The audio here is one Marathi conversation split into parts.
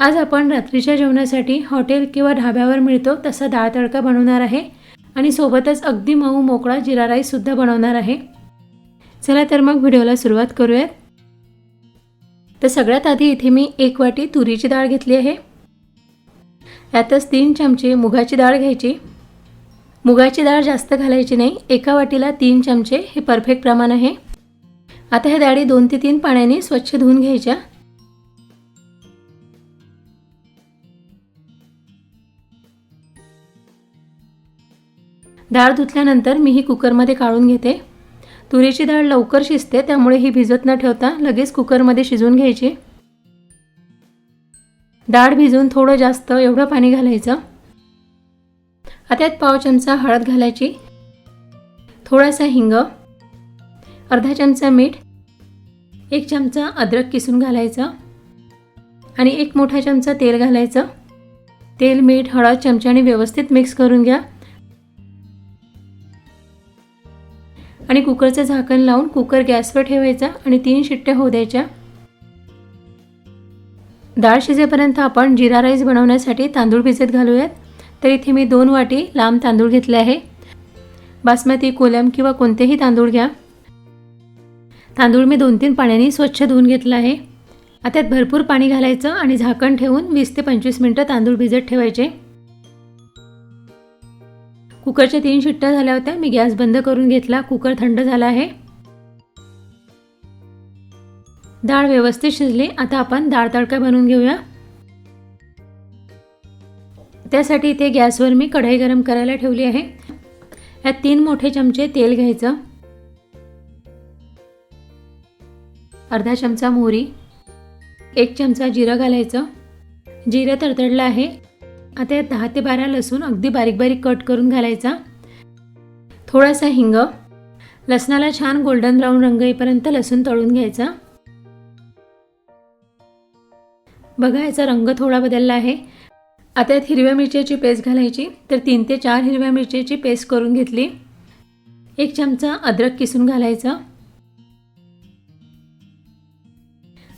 आज आपण रात्रीच्या जेवणासाठी हॉटेल किंवा ढाब्यावर मिळतो तसा डाळ तडका बनवणार आहे. आणि सोबतच अगदी मऊ मोकळा जिरा राईससुद्धा बनवणार आहे. चला तर मग व्हिडिओला सुरुवात करूयात. तर सगळ्यात आधी इथे मी एक वाटी तुरीची डाळ घेतली आहे. यातच तीन चमचे मुगाची डाळ घ्यायची. मुगाची डाळ जास्त घालायची नाही एका वाटीला तीन चमचे हे परफेक्ट प्रमाण आहे. आता ह्या डाळी दोन ते तीन पाण्याने स्वच्छ धुवून घ्यायच्या. डाळ धुतल्यानंतर मी ही कुकरमध्ये काढून घेते. तुरीची डाळ लवकर शिजते त्यामुळे ही भिजत न ठेवता लगेच कुकरमध्ये शिजवून घ्यायची. डाळ भिजून थोडं जास्त एवढं पाणी घालायचं. आता यात पाव चमचा हळद घालायची. थोडासा हिंग अर्धा चमचा मीठ एक चमचा अद्रक किसून घालायचं आणि एक मोठा चमचा तेल घालायचं. तेल मीठ हळद चमच्याने व्यवस्थित मिक्स करून घ्या. आणि कुकरचं झाकण लावून कुकर गॅसवर ठेवायचा आणि तीन शिट्ट्या होऊ द्यायच्या. डाळ शिजेपर्यंत आपण जिरा राईस बनवण्यासाठी तांदूळ भिजत घालूयात. तर इथे मी दोन वाटी लांब तांदूळ घेतले आहे. बासमती कोलम किंवा कोणतेही तांदूळ घ्या. तांदूळ मी दोन तीन पाण्याने स्वच्छ धुवून घेतला आहे. आता त्यात भरपूर पाणी घालायचं आणि झाकण ठेवून वीस ते पंचवीस मिनटं तांदूळ भिजत ठेवायचे. कुकरच्या तीन शिट्ट्या झाल्या होत्या. मी गॅस बंद करून घेतला. कुकर थंड झाला आहे. डाळ व्यवस्थित शिजली. आता आपण डाळ तडका बनवून घेऊया. त्यासाठी इथे गॅसवर मी कढई गरम करायला ठेवली आहे. यात तीन मोठे चमचे तेल घ्यायचं. अर्धा चमचा मोहरी. एक चमचा जिरं घालायचं. जिरं तडतडलं आहे. आता यात दहा ते बारा लसूण अगदी बारीक बारीक कट करून घालायचा. थोडासा हिंग. लसणाला छान गोल्डन ब्राऊन रंग येईपर्यंत लसूण तळून घ्यायचा. बघा याचा रंग थोडा बदलला आहे. आता यात हिरव्या मिरच्याची पेस्ट घालायची. तर तीन ते चार हिरव्या मिरच्याची पेस्ट करून घेतली. एक चमचा अद्रक किसून घालायचा.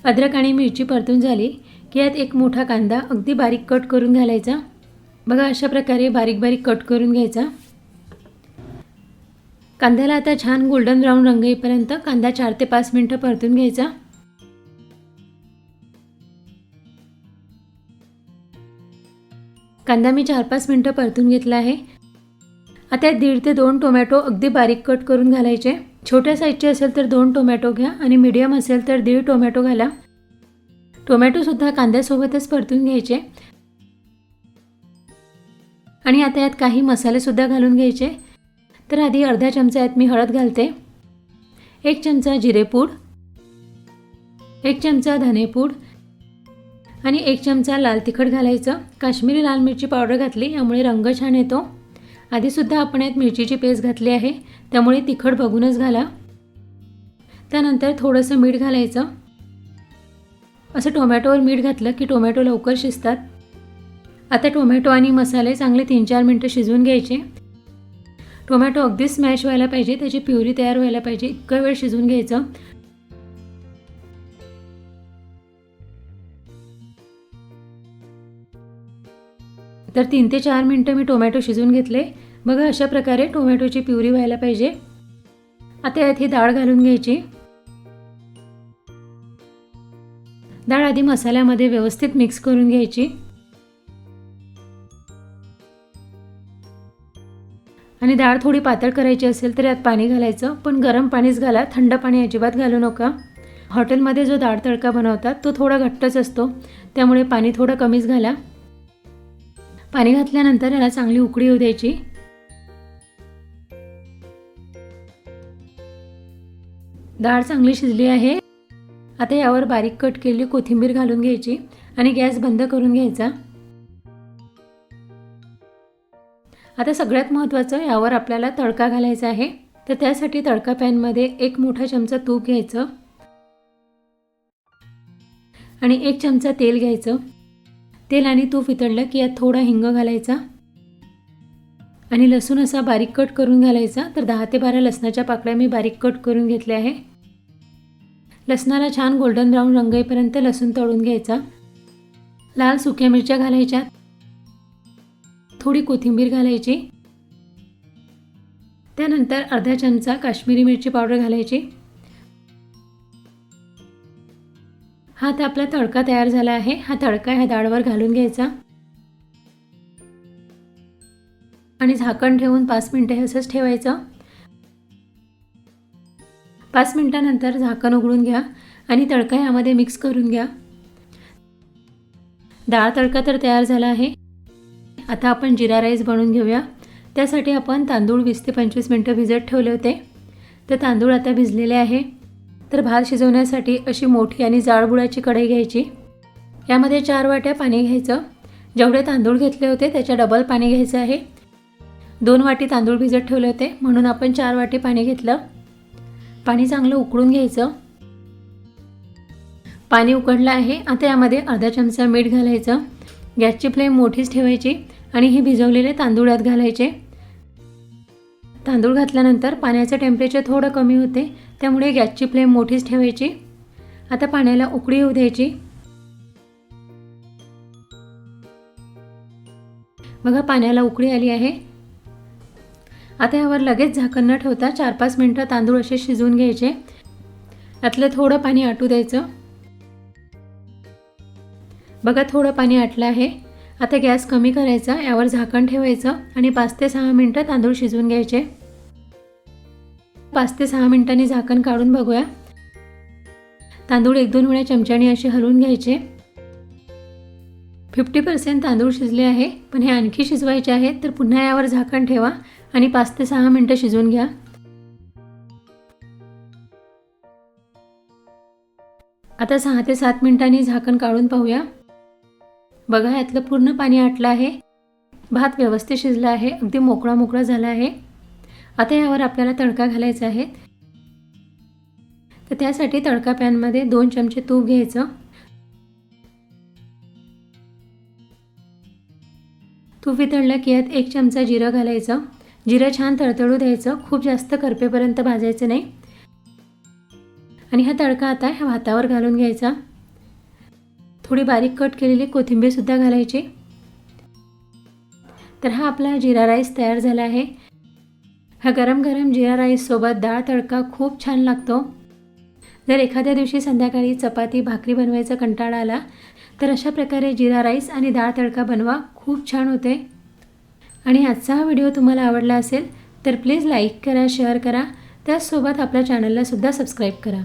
अद्रक आणि मिरची परतून झाली की यात एक मोठा कांदा अगदी बारीक कट करून घालायचा. बघा अशा प्रकारे बारीक बारीक कट करून घ्यायचा. कांद्याला आता छान गोल्डन ब्राऊन रंग येईपर्यंत कांदा चार ते पाच मिनटं परतून घ्यायचा. कांदा मी चार पाच मिनटं परतून घेतला आहे. आता दीड ते दोन टोमॅटो अगदी बारीक कट करून घालायचे. छोट्या साईजचे असेल तर दोन टोमॅटो घ्या आणि मीडियम असेल तर दीड टोमॅटो घाला. टोमॅटोसुद्धा कांद्यासोबतच परतून घ्यायचे. आणि आता यात काही मसालेसुद्धा घालून घ्यायचे. तर आधी अर्धा चमचा यात मी हळद घालते. एक चमचा जिरेपूड एक चमचा धनेपूड आणि एक चमचा लाल तिखट घालायचं. काश्मीरी लाल मिरची पावडर घातली यामुळे रंग छान येतो. आधीसुद्धा आपण यात मिरचीची पेस्ट घातली आहे. त्यामुळे तिखट बघूनच घाला. त्यानंतर थोडंसं मीठ घालायचं. असं टोमॅटोवर मीठ घातलं की टोमॅटो लवकर शिजतात. आता टोमॅटो आणि मसाले चांगले तीन चार मिनटं शिजवून घ्यायचे. टोमॅटो अगदी स्मॅश व्हायला पाहिजे त्याची प्युरी तयार व्हायला पाहिजे इतकं वेळ शिजवून घ्यायचं. तर तीन ते चार मिनटं मी टोमॅटो शिजवून घेतले. बघा अशा प्रकारे टोमॅटोची प्युरी व्हायला पाहिजे. आता यात ही डाळ घालून घ्यायची. डाळ आधी मसाल्यामध्ये व्यवस्थित मिक्स करून घ्यायची. आणि डाळ थोडी पातळ करायची असेल तर यात पाणी घालायचं. पण गरम पाणीच घाला. थंड पाणी अजिबात घालू नका. हॉटेलमध्ये जो डाळ तडका बनवतात तो थोडा घट्टच असतो. त्यामुळे पाणी थोडं कमीच घाला. पाणी घातल्यानंतर याला चांगली उकळी येऊ द्यायची. डाळ चांगली शिजली आहे. आता यावर बारीक कट केलेली कोथिंबीर घालून घ्यायची आणि गॅस बंद करून घ्यायचा. आता सगळ्यात महत्त्वाचं यावर आपल्याला तडका घालायचा आहे. तर त्यासाठी तडका पॅनमध्ये एक मोठा चमचा तूप घ्यायचं. आणि एक चमचा तेल घ्यायचं. तेल आणि तूप वितळलं की यात थोडा हिंग घालायचा. आणि लसूण असा बारीक कट करून घालायचा. तर दहा ते बारा लसणाच्या पाकळ्या मी बारीक कट करून घेतल्या आहे. लसणाला छान गोल्डन ब्राऊन रंग येईपर्यंत लसूण तळून घ्यायचा. लाल सुक्या मिरच्या घालायच्या थोडी कोथिंबीर घालायची. त्यानंतर अर्धा चमचा काश्मीरी मिरची पावडर घालायची. हा तर आपला तडका तयार झाला आहे. हा तडका ह्या डाळवर घालून घ्यायचा. आणि झाकण ठेवून पाच मिनटं हे असंच ठेवायचं. पाच मिनटानंतर झाकण उघडून घ्या आणि तडका यामध्ये मिक्स करून घ्या. डाळ तडका तर तयार झाला आहे. आता आपण जिरा राईस बनवून घेऊया. त्यासाठी आपण तांदूळ वीस ते पंचवीस मिनटं भिजत ठेवले होते. तर तांदूळ आता भिजलेले आहे. तर भात शिजवण्यासाठी अशी मोठी आणि जाडबुडाची कढई घ्यायची. यामध्ये चार वाट्या पाणी घ्यायचं. जेवढे तांदूळ घेतले होते त्याच्या डबल पाणी घ्यायचं आहे. दोन वाटी तांदूळ भिजत ठेवले होते. म्हणून आपण चार वाटी पाणी घेतलं. पाणी चांगलं उकळून घ्यायचं. पाणी उकडलं आहे. आता यामध्ये अर्धा चमचा मीठ घालायचं. गॅसची फ्लेम मोठीच ठेवायची आणि हे भिजवलेले तांदूळ यात घालायचे. तांदूळ घातल्यानंतर पाण्याचं टेम्परेचर थोडं कमी होते त्यामुळे गॅसची फ्लेम मोठीच ठेवायची. आता पाण्याला उकळी येऊ द्यायची. बघा पाण्याला उकळी आली आहे. आता यावर लगेच झाकण न ठेवता चार पाच मिनटं तांदूळ असे शिजवून घ्यायचे. यातलं थोडं पाणी आटू द्यायचं. बघा थोडं पाणी आटलं आहे. आता गॅस कमी करायचा यावर झाकण ठेवायचं आणि पाच ते सहा मिनटं तांदूळ शिजवून घ्यायचे. पाच ते सहा मिनिटांनी झाकण काढून बघूया. तांदूळ एक दोन वेळा चमच्याने असे हलवून घ्यायचे. फिफ्टी पर्सेंट तांदूळ शिजले आहे पण हे आणखी शिजवायचे आहेत तर पुन्हा यावर झाकण ठेवा आणि पाच ते सहा मिनटं शिजवून घ्या. आता सहा ते सात मिनिटांनी झाकण काढून पाहूया. बघा यातलं पूर्ण पाणी आटलं आहे. भात व्यवस्थित शिजला आहे. अगदी मोकळा मोकळा झाला आहे. आता यावर आपल्याला तडका घालायचा आहे. तर त्यासाठी तडका पॅनमध्ये दोन चमचे तूप घ्यायचं. तूप वितळलं की यात एक चमचा जिरं घालायचं. जिरं छान तळतळू द्यायचं. खूप जास्त करपेपर्यंत भाजायचं नाही. आणि हा तडका आता ह्या भातावर घालून घ्यायचा. थोडी बारीक कट केलेली कोथिंबीरसुद्धा घालायची. तर हा आपला जिरा राईस तयार झाला आहे. हा गरम गरम जिरा राईससोबत डाळ तडका खूप छान लागतो. जर एखाद्या दिवशी संध्याकाळी चपाती भाकरी बनवायचा कंटाळा आला तर अशा प्रकारे जिरा राईस आणि डाळ तडका बनवा खूप छान होते. आणि आजचा हा व्हिडिओ तुम्हाला आवडला असेल तर प्लीज लाईक करा शेअर करा. त्याचसोबत आपल्या चॅनललासुद्धा सबस्क्राईब करा.